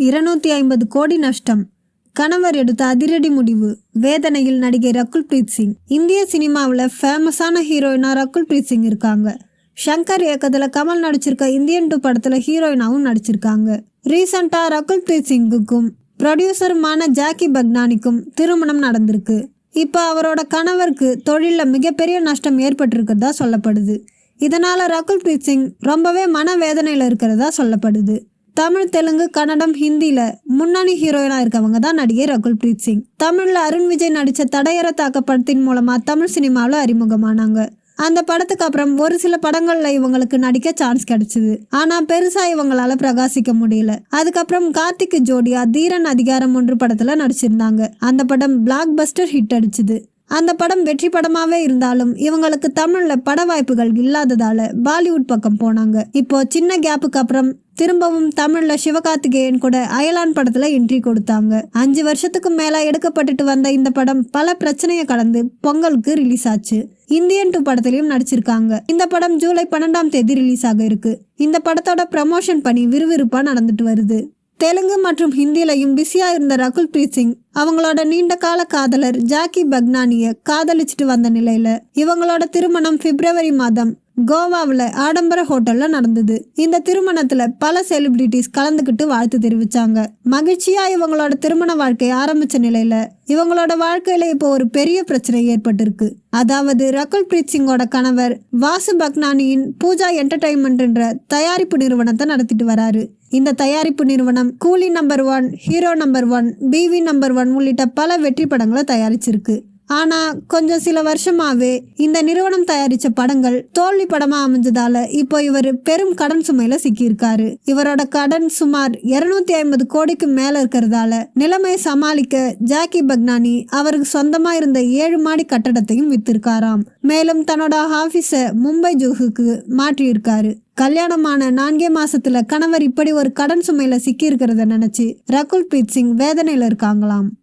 இருநூத்தி ஐம்பது கோடி நஷ்டம். கணவர் எடுத்த அதிரடி முடிவு. வேதனையில் நடிகை ரகுல் பிரீத் சிங். இந்திய சினிமாவில் ஃபேமஸான ஹீரோயினா ரகுல் பிரீத் சிங் இருக்காங்க. ஷங்கர் இயக்கத்தில் கமல் நடிச்சிருக்க இந்தியன் டூ படத்தில் ஹீரோயினாவும் நடிச்சிருக்காங்க. ரீசண்டாக ரகுல் பிரீத் சிங்குக்கும் ப்ரொடியூசருமான ஜாக்கி பக்னானிக்கும் திருமணம் நடந்திருக்கு. இப்போ அவரோட கணவருக்கு தொழிலில் மிகப்பெரிய நஷ்டம் ஏற்பட்டிருக்கிறதா சொல்லப்படுது. இதனால் ரகுல் பிரீத் சிங் ரொம்பவே மனவேதனையில் இருக்கிறதா சொல்லப்படுது. தமிழ் தெலுங்கு கன்னடம் ஹிந்தியில முன்னணி ஹீரோயினா இருக்கவங்க தான் நடிகை ரகுல் பிரீத் சிங். தமிழ்ல அருண் விஜய் நடிச்ச தடையற தாக்க படத்தின் மூலமா தமிழ் சினிமாவில் அறிமுகமானாங்க. அந்த படத்துக்கு அப்புறம் ஒரு சில படங்கள்ல இவங்களுக்கு நடிக்க சான்ஸ் கிடைச்சது. ஆனா பெருசா இவங்களால பிரகாசிக்க முடியல. அதுக்கப்புறம் கார்த்திக் ஜோடியா தீரன் அதிகாரம் ஒன்று படத்துல நடிச்சிருந்தாங்க. அந்த படம் பிளாக் பஸ்டர் ஹிட் அடிச்சது. அந்த படம் வெற்றி படமாகவே இருந்தாலும் இவங்களுக்கு தமிழில் பட வாய்ப்புகள் இல்லாததால் பாலிவுட் பக்கம் போனாங்க. இப்போ சின்ன கேப்புக்கு அப்புறம் திரும்பவும் தமிழ்ல சிவகார்த்திகேயன் கூட அயலான் படத்துல என்ட்ரி கொடுத்தாங்க. அஞ்சு வருஷத்துக்கு மேல எடுக்கப்பட்டுட்டு வந்த இந்த படம் பல பிரச்சனையை கடந்து பொங்கலுக்கு ரிலீஸ் ஆச்சு. இந்தியன் டூ படத்திலையும் நடிச்சிருக்காங்க. இந்த படம் ஜூலை பன்னெண்டாம் தேதி ரிலீஸ் ஆக இருக்கு. இந்த படத்தோட ப்ரமோஷன் பணி விறுவிறுப்பா நடந்துட்டு வருது. தெலுங்கு மற்றும் ஹிந்திலையும் பிஸியாக இருந்த ரகுல் பிரீத் சிங் அவங்களோட நீண்ட கால காதலர் ஜாக்கி பக்னானிய காதலிச்சிட்டு வந்த நிலையில இவங்களோட திருமணம் பிப்ரவரி மாதம் கோவாவில் ஆடம்பர ஹோட்டலில் நடந்தது. இந்த திருமணத்தில் பல செலிபிரிட்டிஸ் கலந்துக்கிட்டு வாழ்த்து தெரிவிச்சாங்க. மகிழ்ச்சியாக இவங்களோட திருமண வாழ்க்கை ஆரம்பிச்ச நிலையில் இவங்களோட வாழ்க்கையில் இப்போ ஒரு பெரிய பிரச்சனை ஏற்பட்டிருக்கு. அதாவது ரகுல் பிரீத் சிங்கோட கணவர் வாசு பக்னானியின் பூஜா என்டர்டைன்மெண்ட்ன்ற தயாரிப்பு நிறுவனத்தை நடத்திட்டு வராரு. இந்த தயாரிப்பு நிறுவனம் Coolie number one hero number one Biwi number one உள்ளிட்ட பல வெற்றி படங்களை தயாரிச்சிருக்கு. ஆனா கொஞ்சம் சில வருஷமாவே இந்த நிறுவனம் தயாரிச்ச படங்கள் தோல்வி படமா அமைஞ்சதால இப்போ இவர் பெரும் கடன் சுமையில சிக்கியிருக்காரு. இவரோட கடன் சுமார் இருநூத்தி ஐம்பது கோடிக்கு மேல இருக்கிறதால நிலைமையை சமாளிக்க ஜாக்கி பக்னானி அவருக்கு சொந்தமா இருந்த ஏழு மாடி கட்டடத்தையும் வித்திருக்காராம். மேலும் தன்னோட ஆபீஸ மும்பை ஜூஹுக்கு மாற்றியிருக்காரு. கல்யாணமான நான்கே மாசத்துல கணவர் இப்படி ஒரு கடன் சுமையில சிக்கி இருக்கிறத நினைச்சு ரகுல் பிரீத் சிங் வேதனையில இருக்காங்களாம்.